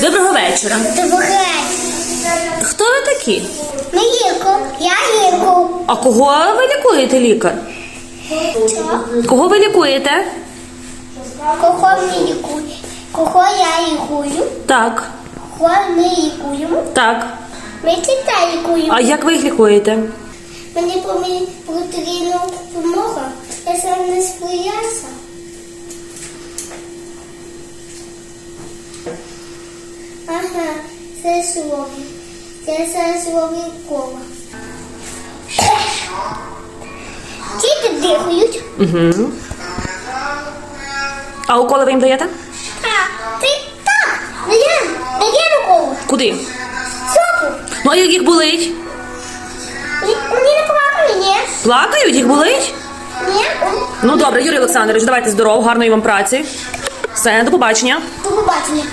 Доброго вечора. Добре. Хто ви такі? Ми Міліко, я ліку. А кого ви лікуєте, лікар? Що? Кого ви лікуєте? Кого ми лікуємо? Кого я лікую? Так, Кого ми лікуємо? так. Ми тіта лікуємо. А як ви їх лікуєте? Мені потрібна допомога. Я сам не споявся. Ага, це слові. Це це слові. Діти дихають. Угу. А уколи ви їм даєте? Ти так. Дає, дає коло. Куди? Сопу. Ну а як їх болить? Мені не плакали, ні? Плакають, їх болить? Ні? Ну добре, Юрій Олександрович, давайте здоров, гарної вам праці. Все, до побачення. До побачення.